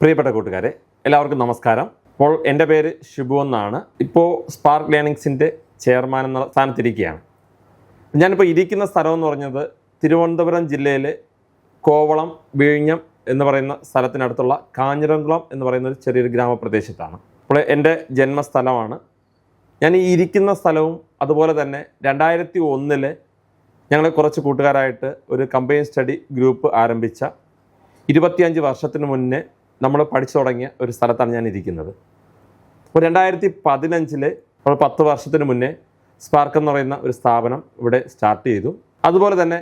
പ്രിയപ്പെട്ട കൂട്ടുകാരെ എല്ലാവർക്കും നമസ്കാരം. അപ്പോൾ എന്റെ പേര് ഷിബു എന്നാണ്. ഇപ്പോൾ സ്പാർക്ക് ലേണിങ്സിന്റെ ചെയർമാൻ എന്ന സ്ഥാനത്തിരിക്കുകയാണ്. ഞാനിപ്പോൾ ഇരിക്കുന്ന സ്ഥലം എന്ന് പറഞ്ഞത് തിരുവനന്തപുരം ജില്ലയിലെ കോവളം വിഴിഞ്ഞം എന്ന് പറയുന്ന സ്ഥലത്തിനടുത്തുള്ള കാഞ്ഞിരംകുളം എന്ന് പറയുന്ന ഒരു ചെറിയൊരു ഗ്രാമപ്രദേശത്താണ്. അപ്പോൾ എന്റെ ജന്മസ്ഥലമാണ്. ഞാൻ ഈ ഇരിക്കുന്ന സ്ഥലവും അതുപോലെ തന്നെ രണ്ടായിരത്തി ഒന്നിൽ ഞങ്ങൾ കുറച്ച് കൂട്ടുകാരായിട്ട് ഒരു കമ്പൈൻ സ്റ്റഡി ഗ്രൂപ്പ് ആരംഭിച്ച ഇരുപത്തിയഞ്ച് വർഷത്തിന് മുന്നേ നമ്മൾ പഠിച്ചു തുടങ്ങിയ ഒരു സ്ഥലത്താണ് ഞാൻ ഇരിക്കുന്നത്. അപ്പോൾ രണ്ടായിരത്തി പതിനഞ്ചിൽ നമ്മൾ പത്ത് വർഷത്തിന് മുന്നേ സ്പാർക്ക് എന്ന് പറയുന്ന ഒരു സ്ഥാപനം ഇവിടെ സ്റ്റാർട്ട് ചെയ്തു. അതുപോലെ തന്നെ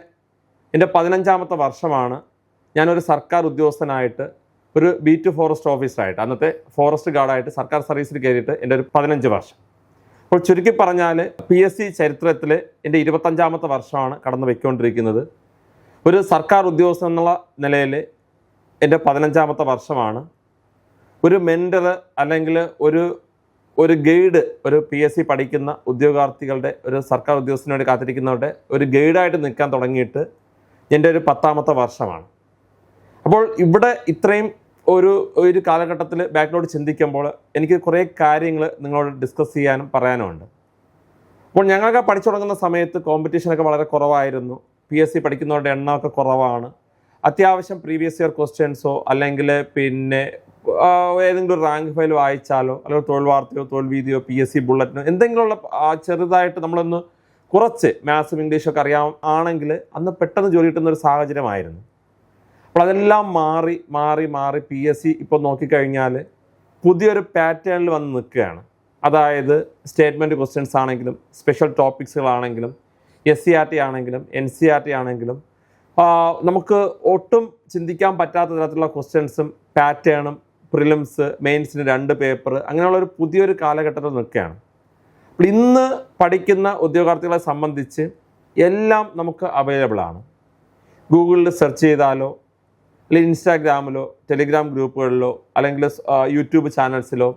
എന്റെ പതിനഞ്ചാമത്തെ വർഷമാണ് ഞാനൊരു സർക്കാർ ഉദ്യോഗസ്ഥനായിട്ട് ഒരു ബി ടു ഫോറസ്റ്റ് ഓഫീസറായിട്ട് അന്നത്തെ ഫോറസ്റ്റ് ഗാർഡായിട്ട് സർക്കാർ സർവീസിൽ കയറിയിട്ട് എന്റെ ഒരു പതിനഞ്ച് വർഷം. അപ്പോൾ ചുരുക്കി പറഞ്ഞാൽ പി എസ് സി ചരിത്രത്തിൽ എന്റെ ഇരുപത്തഞ്ചാമത്തെ വർഷമാണ് കടന്നു വയ്ക്കൊണ്ടിരിക്കുന്നത് ഒരു സർക്കാർ ഉദ്യോഗസ്ഥൻ എന്നുള്ള നിലയിൽ എന്റെ പതിനഞ്ചാമത്തെ വർഷമാണ്. ഒരു മെന്റർ അല്ലെങ്കിൽ ഒരു ഒരു ഗൈഡ് ഒരു പി എസ് സി പഠിക്കുന്ന ഉദ്യോഗാർത്ഥികളുടെ ഒരു സർക്കാർ ഉദ്യോഗസ്ഥന് വേണ്ടി കാത്തിരിക്കുന്നവരുടെ ഒരു ഗൈഡായിട്ട് നിൽക്കാൻ തുടങ്ങിയിട്ട് എന്റെ ഒരു പത്താമത്തെ വർഷമാണ്. അപ്പോൾ ഇവിടെ ഇത്രയും ഒരു ഒരു കാലഘട്ടത്തിൽ ബാക്കിലോട്ട് ചിന്തിക്കുമ്പോൾ എനിക്ക് കുറേ കാര്യങ്ങൾ നിങ്ങളോട് ഡിസ്കസ് ചെയ്യാനും പറയാനും ഉണ്ട്. അപ്പോൾ ഞങ്ങളൊക്കെ പഠിച്ചു തുടങ്ങുന്ന സമയത്ത് കോമ്പറ്റീഷനൊക്കെ വളരെ കുറവായിരുന്നു. പി എസ് സി പഠിക്കുന്നവരുടെ എണ്ണമൊക്കെ കുറവാണ്. അത്യാവശ്യം പ്രീവിയസ് ഇയർ ക്വസ്റ്റ്യൻസോ അല്ലെങ്കിൽ പിന്നെ ഏതെങ്കിലും റാങ്ക് ഫയൽ വായിച്ചാലോ അല്ലെങ്കിൽ തൊഴിൽ വാർത്തയോ തൊഴിൽ വീതിയോ പി എസ് സി ബുള്ളറ്റിനോ എന്തെങ്കിലുമുള്ള ചെറുതായിട്ട് നമ്മളൊന്ന് കുറച്ച് മാത്സും ഇംഗ്ലീഷൊക്കെ അറിയാം ആണെങ്കിൽ അന്ന് പെട്ടെന്ന് ജോലി കിട്ടുന്ന ഒരു സാഹചര്യമായിരുന്നു. അപ്പോൾ അതെല്ലാം മാറി മാറി മാറി പി എസ് സി ഇപ്പോൾ നോക്കിക്കഴിഞ്ഞാൽ പുതിയൊരു പാറ്റേണിൽ വന്ന് നിൽക്കുകയാണ്. അതായത് സ്റ്റേറ്റ്മെന്റ് ക്വസ്റ്റ്യൻസ് ആണെങ്കിലും സ്പെഷ്യൽ ടോപ്പിക്സുകളാണെങ്കിലും എസ് സി ആർ ടി ആണെങ്കിലും എൻ സി ആർ ടി ആണെങ്കിലും നമുക്ക് ഒട്ടും ചിന്തിക്കാൻ പറ്റാത്ത തരത്തിലുള്ള ക്വസ്റ്റ്യൻസും പാറ്റേണും പ്രിലിംസ് മെയിൻസിന് രണ്ട് പേപ്പർ അങ്ങനെയുള്ള ഒരു പുതിയൊരു കാലഘട്ടത്തിൽ നിൽക്കുകയാണ്. അപ്പോൾ ഇന്ന് പഠിക്കുന്ന ഉദ്യോഗാർത്ഥികളെ സംബന്ധിച്ച് എല്ലാം നമുക്ക് അവൈലബിൾ ആണ്. ഗൂഗിളിൽ സെർച്ച് ചെയ്താലോ അല്ലെങ്കിൽ ഇൻസ്റ്റാഗ്രാമിലോ ടെലിഗ്രാം ഗ്രൂപ്പുകളിലോ അല്ലെങ്കിൽ യൂട്യൂബ് ചാനൽസിലോ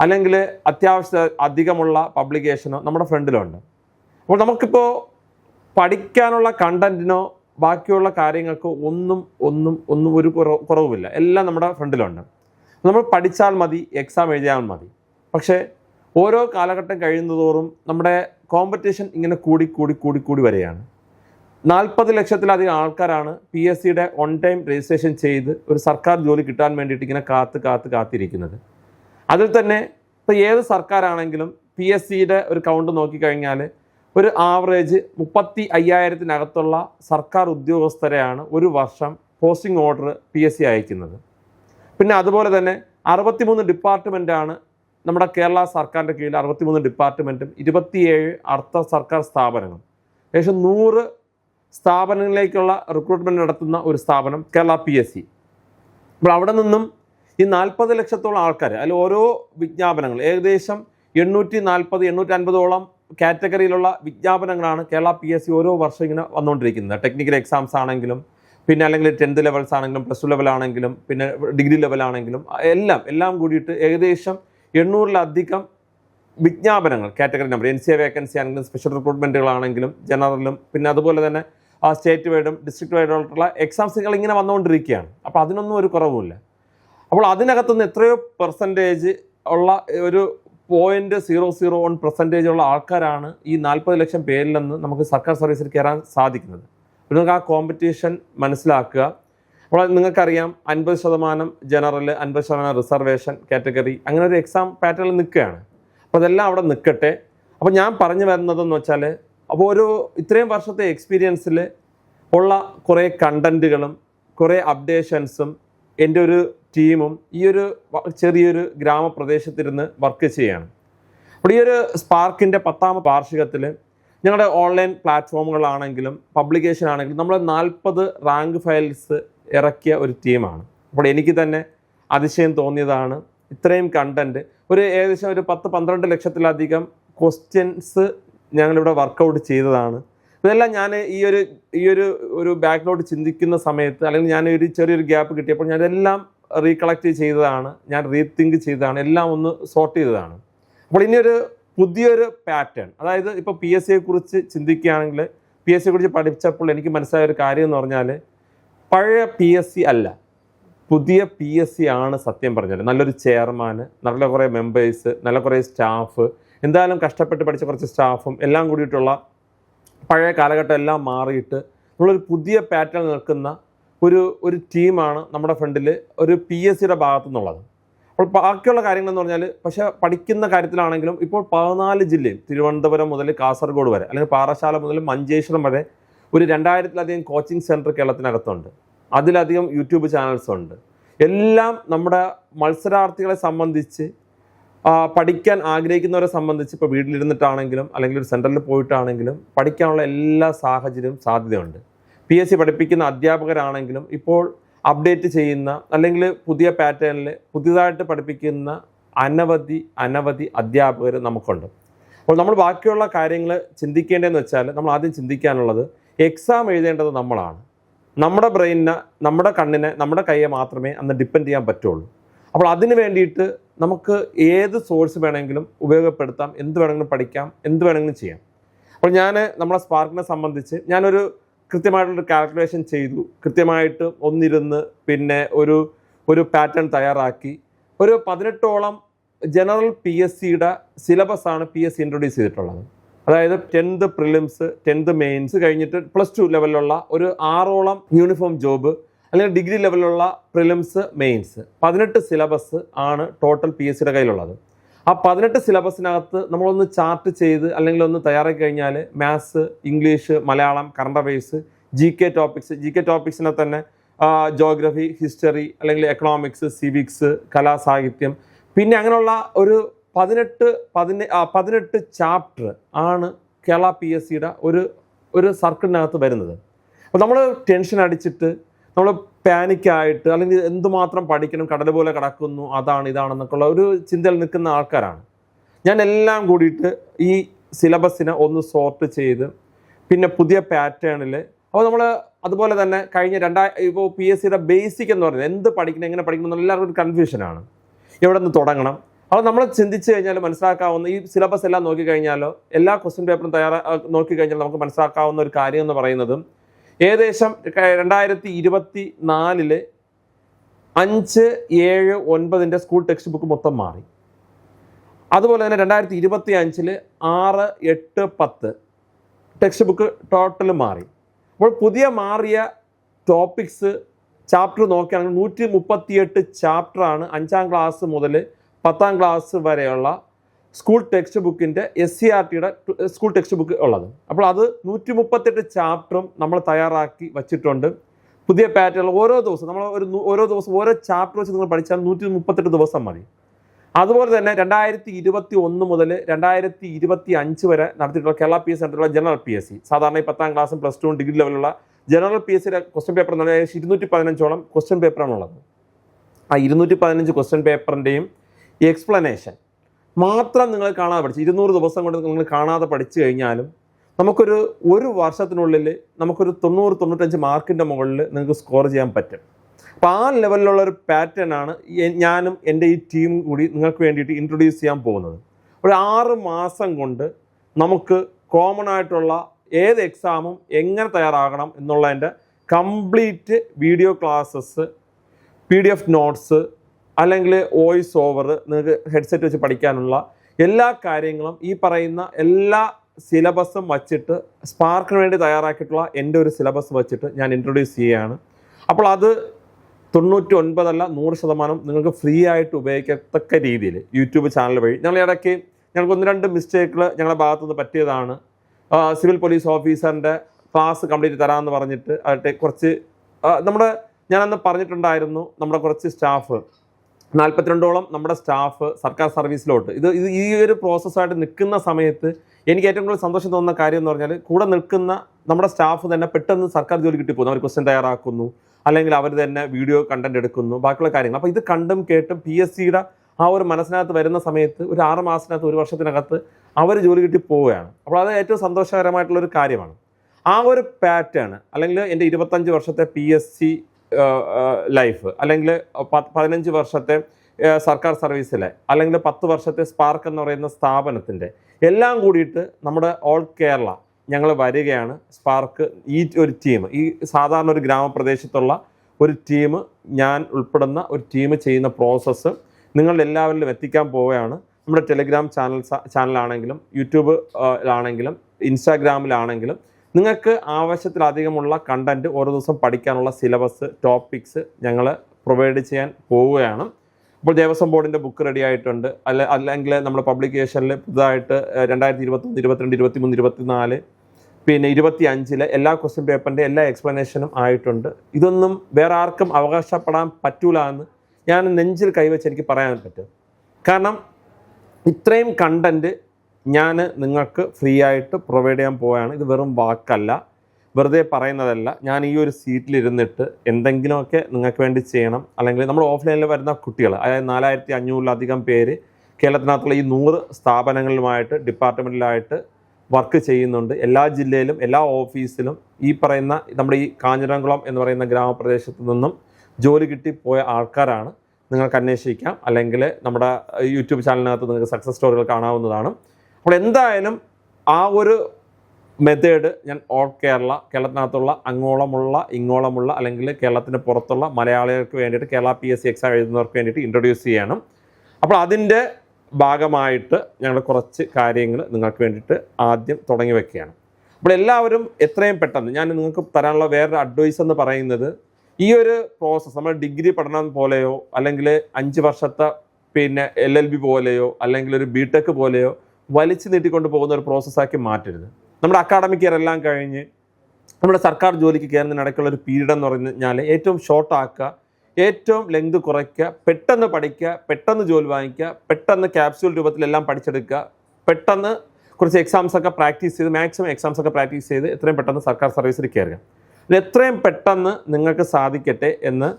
അല്ലെങ്കിൽ അത്യാവശ്യ അധികമുള്ള പബ്ലിക്കേഷനോ നമ്മുടെ ഫ്രണ്ടിലുണ്ട് അപ്പോൾ നമുക്കിപ്പോൾ പഠിക്കാനുള്ള കണ്ടന്റിനോ ബാക്കിയുള്ള കാര്യങ്ങൾക്ക് ഒന്നും ഒന്നും ഒന്നും ഒരു കുറവ് കുറവുമില്ല. എല്ലാം നമ്മുടെ ഫ്രണ്ടിലുണ്ട്. നമ്മൾ പഠിച്ചാൽ മതി എക്സാം എഴുതിയാൽ മതി. പക്ഷേ ഓരോ കാലഘട്ടം കഴിയുന്നതോറും നമ്മുടെ കോമ്പറ്റീഷൻ ഇങ്ങനെ കൂടി കൂടി കൂടി കൂടി വരികയാണ്. നാൽപ്പത് ലക്ഷത്തിലധികം ആൾക്കാരാണ് പി എസ് സിയുടെ ഓൺ ടൈം രജിസ്ട്രേഷൻ ചെയ്ത് ഒരു സർക്കാർ ജോലി കിട്ടാൻ വേണ്ടിയിട്ട് ഇങ്ങനെ കാത്ത് കാത്ത് കാത്തിരിക്കുന്നത്. അതിൽ തന്നെ ഇപ്പോൾ ഏത് സർക്കാരാണെങ്കിലും പി എസ് സിയുടെ ഒരു കൗണ്ട് നോക്കിക്കഴിഞ്ഞാൽ ഒരു ആവറേജ് മുപ്പത്തി അയ്യായിരത്തിനകത്തുള്ള സർക്കാർ ഉദ്യോഗസ്ഥരെയാണ് ഒരു വർഷം posting order P S C അയക്കുന്നത്. പിന്നെ അതുപോലെ തന്നെ അറുപത്തിമൂന്ന് ഡിപ്പാർട്ട്മെന്റാണ് നമ്മുടെ കേരള സർക്കാരിന്റെ കീഴിൽ അറുപത്തിമൂന്ന് ഡിപ്പാർട്ട്മെന്റും ഇരുപത്തിയേഴ് അർദ്ധ സർക്കാർ സ്ഥാപനങ്ങളും. ഏകദേശം നൂറ് സ്ഥാപനങ്ങളിലേക്കുള്ള റിക്രൂട്ട്മെന്റ് നടത്തുന്ന ഒരു സ്ഥാപനം കേരള പി എസ് സി അപ്പോൾ അവിടെ നിന്നും ഈ നാൽപ്പത് ലക്ഷത്തോളം ആൾക്കാർ അതിൽ ഓരോ വിജ്ഞാപനങ്ങൾ ഏകദേശം എണ്ണൂറ്റി നാൽപ്പത് എണ്ണൂറ്റി അൻപതോളം കാറ്റഗറിയിലുള്ള വിജ്ഞാപനങ്ങളാണ് കേരള പി എസ് സി ഓരോ വർഷം ഇങ്ങനെ വന്നുകൊണ്ടിരിക്കുന്നത്. ടെക്നിക്കൽ എക്സാംസ് ആണെങ്കിലും പിന്നെ അല്ലെങ്കിൽ ടെൻത്ത് ലെവൽസ് ആണെങ്കിലും പ്ലസ് ടു ലെവലാണെങ്കിലും പിന്നെ ഡിഗ്രി ലെവലാണെങ്കിലും എല്ലാം എല്ലാം കൂടിയിട്ട് ഏകദേശം എണ്ണൂറിലധികം വിജ്ഞാപനങ്ങൾ category number N C A vacancy ആണെങ്കിലും സ്പെഷ്യൽ റിക്രൂട്ട്മെന്റുകളാണെങ്കിലും ജനറലും പിന്നെ അതുപോലെ തന്നെ ആ സ്റ്റേറ്റ് വൈഡും ഡിസ്ട്രിക്ട് വൈഡുമായിട്ടുള്ള എക്സാംസുകൾ ഇങ്ങനെ വന്നുകൊണ്ടിരിക്കുകയാണ്. അപ്പോൾ അതിനൊന്നും ഒരു കുറവുമില്ല. അപ്പോൾ അതിനകത്തുനിന്ന് എത്രയോ പെർസെന്റേജ് ഉള്ള ഒരു point zero zero one percentage ഉള്ള ആൾക്കാരാണ് ഈ നാൽപ്പത് ലക്ഷം പേരിൽ നിന്ന് നമുക്ക് സർക്കാർ സർവീസിൽ കയറാൻ സാധിക്കുന്നത്. നിങ്ങൾക്ക് ആ കോമ്പറ്റീഷൻ മനസ്സിലാക്കുക. അപ്പോൾ നിങ്ങൾക്കറിയാം അൻപത് ശതമാനം ജനറൽ അൻപത് ശതമാനം റിസർവേഷൻ കാറ്റഗറി അങ്ങനെ ഒരു എക്സാം പാറ്റേണിൽ നിൽക്കുകയാണ്. അപ്പോൾ അതെല്ലാം അവിടെ നിൽക്കട്ടെ. അപ്പോൾ ഞാൻ പറഞ്ഞു വരുന്നതെന്ന് വെച്ചാൽ അപ്പോൾ ഒരു ഇത്രയും വർഷത്തെ എക്സ്പീരിയൻസിൽ ഉള്ള കുറേ കണ്ടന്റുകളും കുറേ അപ്ഡേഷൻസും എന്റെ ഒരു ടീമും ഈ ഒരു ചെറിയൊരു ഗ്രാമപ്രദേശത്തിരുന്ന് വർക്ക് ചെയ്യാണ്. അപ്പോൾ ഈ ഒരു സ്പാർക്കിന്റെ പത്താമത്തെ വാർഷികത്തിൽ ഞങ്ങളുടെ ഓൺലൈൻ പ്ലാറ്റ്ഫോമുകളാണെങ്കിലും പബ്ലിക്കേഷൻ ആണെങ്കിലും നമ്മൾ നാൽപ്പത് റാങ്ക് ഫയൽസ് ഇറക്കിയ ഒരു ടീമാണ്. അപ്പോൾ എനിക്ക് തന്നെ അതിശയം തോന്നിയതാണ്. ഇത്രയും കണ്ടന്റ് ഒരു ഏകദേശം ഒരു പത്ത് പന്ത്രണ്ട് ലക്ഷത്തിലധികം ക്വസ്റ്റ്യൻസ് ഞങ്ങളിവിടെ വർക്കൗട്ട് ചെയ്തതാണ്. ഇതെല്ലാം ഞാൻ ഈ ഒരു ഈ ഒരു ഒരു ബാക്ക്ഗ്രൗണ്ട് ചിന്തിക്കുന്ന സമയത്ത് അല്ലെങ്കിൽ ഞാൻ ഒരു ചെറിയൊരു ഗ്യാപ്പ് കിട്ടിയപ്പോൾ ഞാൻ ഇതെല്ലാം റീകളക്ട് ചെയ്തതാണ് ഞാൻ റീതിങ്ക് ചെയ്തതാണ് എല്ലാം ഒന്ന് സോർട്ട് ചെയ്തതാണ്. അപ്പോൾ ഇനിയൊരു പുതിയൊരു പാറ്റേൺ അതായത് ഇപ്പോൾ പി എസ് സിയെ കുറിച്ച് ചിന്തിക്കുകയാണെങ്കിൽ പി എസ് സിയെ കുറിച്ച് പഠിച്ചപ്പോൾ എനിക്ക് മനസ്സിലായ ഒരു കാര്യം എന്ന് പറഞ്ഞാൽ പഴയ പി എസ് സി അല്ല പുതിയ പി എസ് സി ആണ് സത്യം പറഞ്ഞത്. നല്ലൊരു ചെയർമാൻ നല്ല കുറേ മെമ്പേഴ്സ് നല്ല കുറേ സ്റ്റാഫ് എന്തായാലും കഷ്ടപ്പെട്ട് പഠിച്ച കുറച്ച് സ്റ്റാഫും എല്ലാം കൂടിയിട്ടുള്ള പഴയ കാലഘട്ടം എല്ലാം മാറിയിട്ട് നമ്മളൊരു പുതിയ പാറ്റേൺ നിൽക്കുന്ന ഒരു ഒരു ടീമാണ് നമ്മുടെ ഫ്രണ്ടിൽ ഒരു പി എസ് സിയുടെ ഭാഗത്തു നിന്നുള്ളത് അപ്പോൾ ബാക്കിയുള്ള കാര്യങ്ങൾ എന്ന് പറഞ്ഞാൽ പക്ഷെ പഠിക്കുന്ന കാര്യത്തിലാണെങ്കിലും ഇപ്പോൾ പതിനാല് ജില്ലയും തിരുവനന്തപുരം മുതൽ കാസർഗോഡ് വരെ അല്ലെങ്കിൽ പാറശാല മുതൽ മഞ്ചേശ്വരം വരെ ഒരു രണ്ടായിരത്തിലധികം കോച്ചിങ് സെന്റർ കേരളത്തിനകത്തുണ്ട്. അതിലധികം യൂട്യൂബ് ചാനൽസ് ഉണ്ട്. എല്ലാം നമ്മുടെ മത്സരാർത്ഥികളെ സംബന്ധിച്ച് പഠിക്കാൻ ആഗ്രഹിക്കുന്നവരെ സംബന്ധിച്ച് ഇപ്പോൾ വീട്ടിലിരുന്നിട്ടാണെങ്കിലും അല്ലെങ്കിൽ ഒരു സെന്ററിൽ പോയിട്ടാണെങ്കിലും പഠിക്കാനുള്ള എല്ലാ സാഹചര്യവും സാധ്യതയുണ്ട്. പി എസ് സി പഠിപ്പിക്കുന്ന അധ്യാപകരാണെങ്കിലും ഇപ്പോൾ അപ്ഡേറ്റ് ചെയ്യുന്ന അല്ലെങ്കിൽ പുതിയ പാറ്റേണിൽ പുതിയതായിട്ട് പഠിപ്പിക്കുന്ന അനവധി അനവധി അധ്യാപകർ നമുക്കുണ്ട്. അപ്പോൾ നമ്മൾ ബാക്കിയുള്ള കാര്യങ്ങൾ ചിന്തിക്കേണ്ടതെന്ന് വെച്ചാൽ നമ്മൾ ആദ്യം ചിന്തിക്കാനുള്ളത് എക്സാം എഴുതേണ്ടത് നമ്മളാണ്. നമ്മുടെ ബ്രെയിനിനെ നമ്മുടെ കണ്ണിനെ നമ്മുടെ കൈയെ മാത്രമേ അന്ന് ഡിപ്പെൻഡ് ചെയ്യാൻ പറ്റുള്ളൂ. അപ്പോൾ അതിന് വേണ്ടിയിട്ട് നമുക്ക് ഏത് സോഴ്സ് വേണമെങ്കിലും ഉപയോഗപ്പെടുത്താം എന്ത് വേണമെങ്കിലും പഠിക്കാം എന്ത് വേണമെങ്കിലും ചെയ്യാം. അപ്പോൾ ഞാൻ നമ്മളെ സ്പാർക്കിനെ സംബന്ധിച്ച് ഞാനൊരു കൃത്യമായിട്ടുള്ളൊരു കാൽക്കുലേഷൻ ചെയ്തു. കൃത്യമായിട്ട് ഒന്നിരുന്ന് പിന്നെ ഒരു ഒരു പാറ്റേൺ തയ്യാറാക്കി. ഒരു പതിനെട്ടോളം ജനറൽ പി എസ് സിയുടെ സിലബസ് ആണ് പി എസ് സി ഇൻട്രൊഡ്യൂസ് ചെയ്തിട്ടുള്ളത്. അതായത് ടെൻത്ത് പ്രിലിംസ് ടെൻത്ത് മെയിൻസ് കഴിഞ്ഞിട്ട് പ്ലസ് ടു ലെവലിലുള്ള ഒരു ആറോളം യൂണിഫോം ജോബ് അല്ലെങ്കിൽ ഡിഗ്രി ലെവലിലുള്ള പ്രിലിംസ് മെയിൻസ് പതിനെട്ട് സിലബസ് ആണ് ടോട്ടൽ പി എസ് സിയുടെ കയ്യിലുള്ളത്. ആ പതിനെട്ട് സിലബസിനകത്ത് നമ്മളൊന്ന് ചാർട്ട് ചെയ്ത് അല്ലെങ്കിൽ ഒന്ന് തയ്യാറാക്കി കഴിഞ്ഞാൽ maths English Malayalam current affairs G K topics G K ടോപ്പിക്സിനെ തന്നെ ജോഗ്രഫി ഹിസ്റ്ററി അല്ലെങ്കിൽ എക്കണോമിക്സ് സിവിക്സ് കലാസാഹിത്യം പിന്നെ അങ്ങനെയുള്ള ഒരു പതിനെട്ട് പതിനെ പതിനെട്ട് ചാപ്റ്റർ ആണ് കേരള പി എസ് സിയുടെ ഒരു ഒരു സർക്കിളിനകത്ത് വരുന്നത്. അപ്പോൾ നമ്മൾ ടെൻഷൻ അടിച്ചിട്ട് നമ്മൾ പാനിക്കായിട്ട് അല്ലെങ്കിൽ എന്തുമാത്രം പഠിക്കണം കടൽ പോലെ കിടക്കുന്നു അതാണ് ഇതാണെന്നൊക്കെയുള്ള ഒരു ചിന്തയിൽ നിൽക്കുന്ന ആൾക്കാരാണ്. ഞാൻ എല്ലാം കൂടിയിട്ട് ഈ സിലബസിനെ ഒന്ന് സോർട്ട് ചെയ്ത് പിന്നെ പുതിയ പാറ്റേണിൽ അപ്പോൾ നമ്മൾ അതുപോലെ തന്നെ കഴിഞ്ഞ രണ്ടായിരം ഇപ്പോൾ പി എസ് സിയുടെ ബേസിക് എന്ന് പറയുന്നത് എന്ത് പഠിക്കണം എങ്ങനെ പഠിക്കണം എന്നുള്ള എല്ലാവർക്കും ഒരു കൺഫ്യൂഷനാണ് എവിടെ നിന്ന് തുടങ്ങണം? അപ്പോൾ നമ്മൾ ചിന്തിച്ച് കഴിഞ്ഞാൽ മനസ്സിലാക്കാവുന്ന ഈ സിലബസ് എല്ലാം നോക്കിക്കഴിഞ്ഞാലോ എല്ലാ ക്വസ്റ്റ്യൻ പേപ്പറും തയ്യാറാ നോക്കിക്കഴിഞ്ഞാൽ നമുക്ക് മനസ്സിലാക്കാവുന്ന ഒരു കാര്യം എന്ന് പറയുന്നത് ഏകദേശം രണ്ടായിരത്തി ഇരുപത്തി നാലിൽ അഞ്ച് ഏഴ് ഒൻപതിന്റെ സ്കൂൾ ടെക്സ്റ്റ് ബുക്ക് മൊത്തം മാറി. അതുപോലെ തന്നെ രണ്ടായിരത്തി ഇരുപത്തി അഞ്ചിൽ ആറ് എട്ട് പത്ത് ടെക്സ്റ്റ് ബുക്ക് ടോട്ടൽ മാറി. അപ്പോൾ പുതിയ മാറിയ ടോപ്പിക്സ് ചാപ്റ്റർ നോക്കുകയാണെങ്കിൽ നൂറ്റി മുപ്പത്തിയെട്ട് ചാപ്റ്ററാണ് അഞ്ചാം ക്ലാസ് മുതൽ പത്താം ക്ലാസ് വരെയുള്ള സ്കൂൾ ടെക്സ്റ്റ് ബുക്കിന്റെ എസ് സി ആർ ടിയുടെ സ്കൂൾ ടെക്സ്റ്റ് ബുക്ക് ഉള്ളത്. അപ്പോൾ അത് നൂറ്റി മുപ്പത്തെട്ട് ചാപ്റ്ററും നമ്മൾ തയ്യാറാക്കി വച്ചിട്ടുണ്ട്. പുതിയ പാറ്റേൺ ഓരോ ദിവസം നമ്മൾ ഒരു ഓരോ ദിവസം ഓരോ ചാപ്റ്റർ വെച്ച് നിങ്ങൾ പഠിച്ചാൽ നൂറ്റി മുപ്പത്തെട്ട് ദിവസം മതി. അതുപോലെ തന്നെ രണ്ടായിരത്തി ഇരുപത്തി ഒന്ന് മുതൽ രണ്ടായിരത്തി ഇരുപത്തി അഞ്ച് വരെ നടത്തിയിട്ടുള്ള കേരള പി എസ് നടത്തിയിട്ടുള്ള ജനറൽ പി എസ് സി സാധാരണ ഈ പത്താം ക്ലാസ്സും പ്ലസ് ടു ഡിഗ്രി ലെവലുള്ള ജനറൽ പി എസ് സിയുടെ ക്വസ്റ്റ്യൻ പേപ്പർ എന്ന് പറഞ്ഞാൽ ഇരുന്നൂറ്റി പതിനഞ്ചോളം ക്വസ്റ്റ്യൻ പേപ്പറാണുള്ളത് ആ ഇരുന്നൂറ്റി പതിനഞ്ച് ക്വസ്റ്റ്യൻ പേപ്പറിന്റെയും എക്സ്പ്ലനേഷൻ മാത്രം നിങ്ങൾ കാണാതെ പഠിച്ചു ഇരുന്നൂറ് ദിവസം കൊണ്ട് നിങ്ങൾ കാണാതെ പഠിച്ചു കഴിഞ്ഞാലും നമുക്കൊരു ഒരു വർഷത്തിനുള്ളിൽ നമുക്കൊരു തൊണ്ണൂറ് തൊണ്ണൂറ്റഞ്ച് മാർക്കിന്റെ മുകളിൽ നിങ്ങൾക്ക് സ്കോർ ചെയ്യാൻ പറ്റും. അപ്പോൾ ആ ലെവലിലുള്ള ഒരു പാറ്റേൺ ആണ് ഞാനും എന്റെ ഈ ടീം കൂടി നിങ്ങൾക്ക് വേണ്ടിയിട്ട് ഇൻട്രൊഡ്യൂസ് ചെയ്യാൻ പോകുന്നത്. ഒരു ആറ് മാസം കൊണ്ട് നമുക്ക് കോമൺ ആയിട്ടുള്ള ഏത് എക്സാമും എങ്ങനെ തയ്യാറാകണം എന്നുള്ളതിന്റെ complete video classes P D F notes അല്ലെങ്കിൽ വോയിസ് ഓവർ നിങ്ങൾക്ക് ഹെഡ്സെറ്റ് വെച്ച് പഠിക്കാനുള്ള എല്ലാ കാര്യങ്ങളും ഈ പറയുന്ന എല്ലാ സിലബസും വച്ചിട്ട് സ്പാർക്കിന് വേണ്ടി തയ്യാറാക്കിയിട്ടുള്ള എന്റെ ഒരു സിലബസ് വച്ചിട്ട് ഞാൻ ഇൻട്രൊഡ്യൂസ് ചെയ്യുകയാണ്. അപ്പോൾ അത് തൊണ്ണൂറ്റി ഒൻപതല്ല നൂറ് ശതമാനം നിങ്ങൾക്ക് ഫ്രീ ആയിട്ട് ഉപയോഗിക്കത്തക്ക രീതിയിൽ യൂട്യൂബ് ചാനൽ വഴി. ഞങ്ങൾ ഇടയ്ക്ക് ഞങ്ങൾക്ക് ഒന്ന് രണ്ട് മിസ്റ്റേക്കുകൾ ഞങ്ങളുടെ ഭാഗത്തുനിന്ന് പറ്റിയതാണ്. സിവിൽ പോലീസ് ഓഫീസറിന്റെ ക്ലാസ് കംപ്ലീറ്റ് തരാമെന്ന് പറഞ്ഞിട്ട് ആയിട്ട് കുറച്ച് നമ്മുടെ നമ്മുടെ ഞാനന്ന് പറഞ്ഞിട്ടുണ്ടായിരുന്നു നമ്മുടെ കുറച്ച് സ്റ്റാഫ് നാൽപ്പത്തിരണ്ടോളം നമ്മുടെ സ്റ്റാഫ് സർക്കാർ സർവീസിലോട്ട്. ഇത് ഇത് ഈ ഒരു പ്രോസസ്സായിട്ട് നിൽക്കുന്ന സമയത്ത് എനിക്ക് ഏറ്റവും കൂടുതൽ സന്തോഷം തോന്നുന്ന കാര്യം എന്ന് പറഞ്ഞാൽ കൂടെ നിൽക്കുന്ന നമ്മുടെ സ്റ്റാഫ് തന്നെ പെട്ടെന്ന് സർക്കാർ ജോലി കിട്ടിപ്പോകുന്നു അവർ ക്വസ്റ്റ്യൻ തയ്യാറാക്കുന്നു. അല്ലെങ്കിൽ അവർ തന്നെ വീഡിയോ കണ്ടന്റ് എടുക്കുന്നു. ബാക്കിയുള്ള കാര്യങ്ങൾ. അപ്പോൾ ഇത് കണ്ടും കേട്ടും പി എസ് സിയുടെ ആ ഒരു മനസ്സിനകത്ത് വരുന്ന സമയത്ത് ഒരു ആറ് മാസത്തിനകത്ത് ഒരു വർഷത്തിനകത്ത് അവർ ജോലി കിട്ടി പോവുകയാണ്. അപ്പോൾ അത് ഏറ്റവും സന്തോഷകരമായിട്ടുള്ള ഒരു കാര്യമാണ്. ആ ഒരു പാറ്റേൺ അല്ലെങ്കിൽ എന്റെ ഇരുപത്തഞ്ച് വർഷത്തെ പി എസ് സി ലൈഫ്. അല്ലെങ്കിൽ പതിനഞ്ച് വർഷത്തെ സർക്കാർ സർവീസിലെ അല്ലെങ്കിൽ പത്ത് വർഷത്തെ സ്പാർക്ക് എന്ന് പറയുന്ന സ്ഥാപനത്തിന്റെ എല്ലാം കൂടിയിട്ട് നമ്മുടെ ഓൾ കേരള ഞങ്ങൾ വരികയാണ് സ്പാർക്ക് ഈ ഒരു ടീം ഈ സാധാരണ ഒരു ഗ്രാമപ്രദേശത്തുള്ള ഒരു ടീം ഞാൻ ഉൾപ്പെടുന്ന ഒരു ടീം ചെയ്യുന്ന പ്രോസസ്സ് നിങ്ങൾ എല്ലാവരിലും എത്തിക്കാൻ പോവുകയാണ്. നമ്മുടെ ടെലിഗ്രാം ചാനൽ ചാനലാണെങ്കിലും യൂട്യൂബിലാണെങ്കിലും ഇൻസ്റ്റാഗ്രാമിലാണെങ്കിലും നിങ്ങൾക്ക് ആവശ്യത്തിലധികമുള്ള കണ്ടന്റ് ഓരോ ദിവസം പഠിക്കാനുള്ള സിലബസ് ടോപ്പിക്സ് ഞങ്ങൾ പ്രൊവൈഡ് ചെയ്യാൻ പോവുകയാണ്. അപ്പോൾ ദേവസ്വം ബോർഡിന്റെ ബുക്ക് റെഡി ആയിട്ടുണ്ട്. അല്ല അല്ലെങ്കിൽ നമ്മുടെ പബ്ലിക്കേഷനിൽ പുതുതായിട്ട് രണ്ടായിരത്തി ഇരുപത്തൊന്ന് ഇരുപത്തിരണ്ട് ഇരുപത്തിമൂന്ന് ഇരുപത്തിനാല് പിന്നെ ഇരുപത്തി അഞ്ചിലെ എല്ലാ ക്വസ്റ്റ്യൻ പേപ്പറിന്റെ എല്ലാ എക്സ്പ്ലനേഷനും ആയിട്ടുണ്ട്. ഇതൊന്നും വേറെ ആർക്കും അവകാശപ്പെടാൻ പറ്റൂല എന്ന് ഞാൻ നെഞ്ചിൽ കൈവച്ച് എനിക്ക് പറയാൻ പറ്റും. കാരണം ഇത്രയും കണ്ടന്റ് ഞാൻ നിങ്ങൾക്ക് ഫ്രീ ആയിട്ട് പ്രൊവൈഡ് ചെയ്യാൻ പോവുകയാണ് ഇത് വെറും വാക്കല്ല. വെറുതെ പറയുന്നതല്ല. ഞാൻ ഈ ഒരു സീറ്റിലിരുന്നിട്ട് എന്തെങ്കിലുമൊക്കെ നിങ്ങൾക്ക് വേണ്ടി ചെയ്യണം. അല്ലെങ്കിൽ നമ്മൾ ഓഫ്ലൈനിൽ വരുന്ന കുട്ടികൾ അതായത് നാലായിരത്തി അഞ്ഞൂറിലധികം പേര് കേരളത്തിനകത്തുള്ള ഈ നൂറ് സ്ഥാപനങ്ങളിലുമായിട്ട് ഡിപ്പാർട്ട്മെന്റിലായിട്ട് വർക്ക് ചെയ്യുന്നുണ്ട്. എല്ലാ ജില്ലയിലും എല്ലാ ഓഫീസിലും ഈ പറയുന്ന നമ്മുടെ ഈ കാഞ്ഞിരംകുളം എന്ന് പറയുന്ന ഗ്രാമപ്രദേശത്തു നിന്നും ജോലി കിട്ടി പോയ ആൾക്കാരാണ്. നിങ്ങൾക്ക് അന്വേഷിക്കാം. അല്ലെങ്കിൽ നമ്മുടെ യൂട്യൂബ് ചാനലിനകത്ത് നിങ്ങൾക്ക് സക്സസ് സ്റ്റോറികൾ കാണാവുന്നതാണ്. അപ്പോൾ എന്തായാലും ആ ഒരു മെത്തേഡ് ഞാൻ ഓൾ കേരള കേരളത്തിനകത്തുള്ള അങ്ങോളമുള്ള ഇങ്ങോളമുള്ള അല്ലെങ്കിൽ കേരളത്തിന് പുറത്തുള്ള മലയാളികൾക്ക് വേണ്ടിയിട്ട് Kerala P S C exam എഴുതുന്നവർക്ക് വേണ്ടിയിട്ട് ഇൻട്രൊഡ്യൂസ് ചെയ്യണം. അപ്പോൾ അതിന്റെ ഭാഗമായിട്ട് ഞങ്ങൾ കുറച്ച് കാര്യങ്ങൾ നിങ്ങൾക്ക് വേണ്ടിയിട്ട് ആദ്യം തുടങ്ങി വെക്കുകയാണ്. അപ്പോൾ എല്ലാവരും എത്രയും പെട്ടെന്ന് ഞാൻ നിങ്ങൾക്ക് തരാനുള്ള വേറൊരു അഡ്വൈസ് എന്ന് പറയുന്നത് ഈ ഒരു പ്രോസസ്സ് നമ്മൾ ഡിഗ്രി പഠനം പോലെയോ അല്ലെങ്കിൽ അഞ്ച് വർഷത്തെ പിന്നെ എൽ എൽ ബി പോലെയോ അല്ലെങ്കിൽ ഒരു ബി ടെക് പോലെയോ വലിച്ചു നീട്ടിക്കൊണ്ട് പോകുന്ന ഒരു പ്രോസസ്സാക്കി മാറ്റരുത്. നമ്മുടെ അക്കാഡമിക് ഇയർ എല്ലാം കഴിഞ്ഞ് നമ്മുടെ സർക്കാർ ജോലിക്ക് കയറുന്നതിനിടയ്ക്കുള്ള ഒരു പീരീഡ് എന്ന് പറഞ്ഞു കഴിഞ്ഞാൽ ഏറ്റവും ഷോർട്ടാക്കുക ഏറ്റവും ലെങ്ത് കുറയ്ക്കുക പെട്ടെന്ന് പഠിക്കുക പെട്ടെന്ന് ജോലി വാങ്ങിക്കുക പെട്ടെന്ന് ക്യാപ്സ്യൂൾ രൂപത്തിലെല്ലാം പഠിച്ചെടുക്കുക പെട്ടെന്ന് കുറച്ച് എക്സാംസ് ഒക്കെ പ്രാക്ടീസ് ചെയ്ത് മാക്സിമം എക്സാംസ് ഒക്കെ പ്രാക്ടീസ് ചെയ്ത് എത്രയും പെട്ടെന്ന് സർക്കാർ സർവീസിൽ കയറുക. ഇത് എത്രയും പെട്ടെന്ന് നിങ്ങൾക്ക് സാധിക്കട്ടെ എന്ന്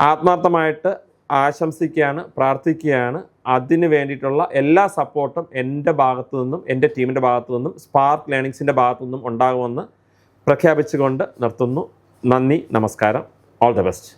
ആത്മാർത്ഥമായിട്ട് ആശംസിക്കുകയാണ് പ്രാർത്ഥിക്കുകയാണ്. അതിന് വേണ്ടിയിട്ടുള്ള എല്ലാ സപ്പോർട്ടും എന്റെ ഭാഗത്തു നിന്നും എന്റെ ടീമിന്റെ ഭാഗത്തു നിന്നും സ്പാർക്ക് ലേണിങ്സിന്റെ ഭാഗത്തു നിന്നും ഉണ്ടാകുമെന്ന് പ്രഖ്യാപിച്ചുകൊണ്ട് നിർത്തുന്നു. നന്ദി നമസ്കാരം. All the best